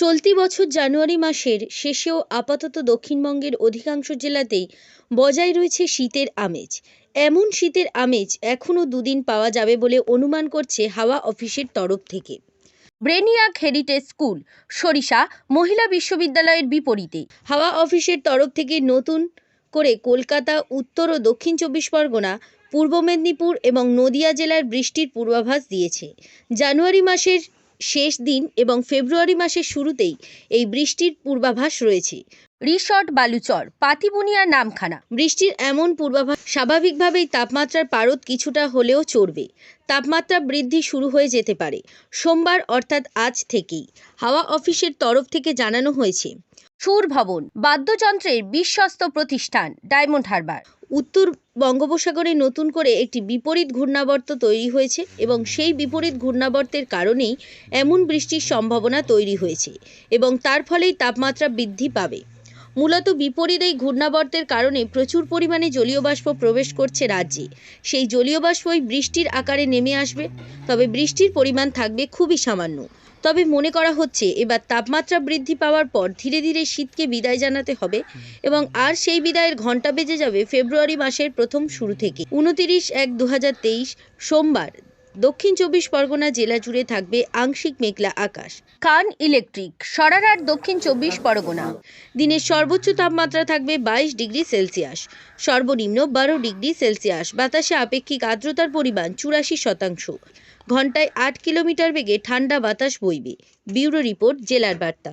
চলতি বছর জানুয়ারি মাসের শেষেও আপাতত দক্ষিণবঙ্গের অধিকাংশ জেলাতেই বজায় রয়েছে শীতের আমেজ। এমন শীতের আমেজ এখনও দুদিন পাওয়া যাবে বলে অনুমান করছে হাওয়া অফিসের তরফ থেকে। ব্রেনিয়াক হেরিটেজ স্কুল, সরিষা, মহিলা বিশ্ববিদ্যালয়ের বিপরীতে। হাওয়া অফিসের তরফ থেকে নতুন করে কলকাতা, উত্তর ও দক্ষিণ চব্বিশ পরগনা, পূর্ব মেদিনীপুর এবং নদিয়া জেলার বৃষ্টির পূর্বাভাস দিয়েছে। জানুয়ারি মাসের শেষ দিন এবং ফেব্রুয়ারি মাসের শুরুতেই এই বৃষ্টির পূর্বাভাস রয়েছে। রিসর্ট বালুচর পাতিবুনিয়া নামখানা। বৃষ্টির এমন পূর্বাভাস স্বাভাবিকভাবেই তাপমাত্রার পারদ কিছুটা হলেও চড়বে। তাপমাত্রা বৃদ্ধি শুরু হয়ে যেতে পারে সোমবার অর্থাৎ আজ থেকেই। হাওয়া অফিসের তরফ থেকে জানানো হয়েছে। সুর ভবন বাদ্যযন্ত্রের বিশ্বস্ত প্রতিষ্ঠান ডায়মন্ড হারবার। উত্তর বঙ্গোপসাগরে নতুন করে একটি বিপরীত ঘূর্ণাবর্ত তৈরি হয়েছে এবং সেই বিপরীত ঘূর্ণাবর্তের কারণেই এমন বৃষ্টির সম্ভাবনা তৈরি হয়েছে এবং তার ফলেই তাপমাত্রা বৃদ্ধি পাবে। মূলত বিপরীত এই ঘূর্ণাবর্তের কারণে প্রচুর পরিমাণে জলীয় বাষ্প প্রবেশ করছে রাজ্যে। সেই জলীয় বাষ্পই বৃষ্টির আকারে নেমে আসবে, তবে বৃষ্টির পরিমাণ থাকবে খুবই সামান্য। তবে মনে করা হচ্ছে, এবার তাপমাত্রা বৃদ্ধি পাওয়ার পর ধীরে ধীরে শীতকে বিদায় জানাতে হবে এবং আর সেই বিদায়ের ঘণ্টা বেজে যাবে ফেব্রুয়ারি মাসের প্রথম শুরু থেকে। উনতিরিশ এক দু সোমবার দক্ষিণ চব্বিশ পরগনা জেলা জুড়ে থাকবে আংশিক মেঘলা আকাশ। খান ইলেকট্রিক সরারহাট দক্ষিণ চব্বিশ পরগনা। দিনের সর্বোচ্চ তাপমাত্রা থাকবে বাইশ ডিগ্রি সেলসিয়াস। সর্বনিম্ন বারো ডিগ্রি সেলসিয়াস। বাতাসে আপেক্ষিক আর্দ্রতার পরিমাণ চুরাশি শতাংশ। ঘন্টায় আট কিলোমিটার বেগে ঠান্ডা বাতাস বইবে। ব্যুরো রিপোর্ট, জেলার বার্তা।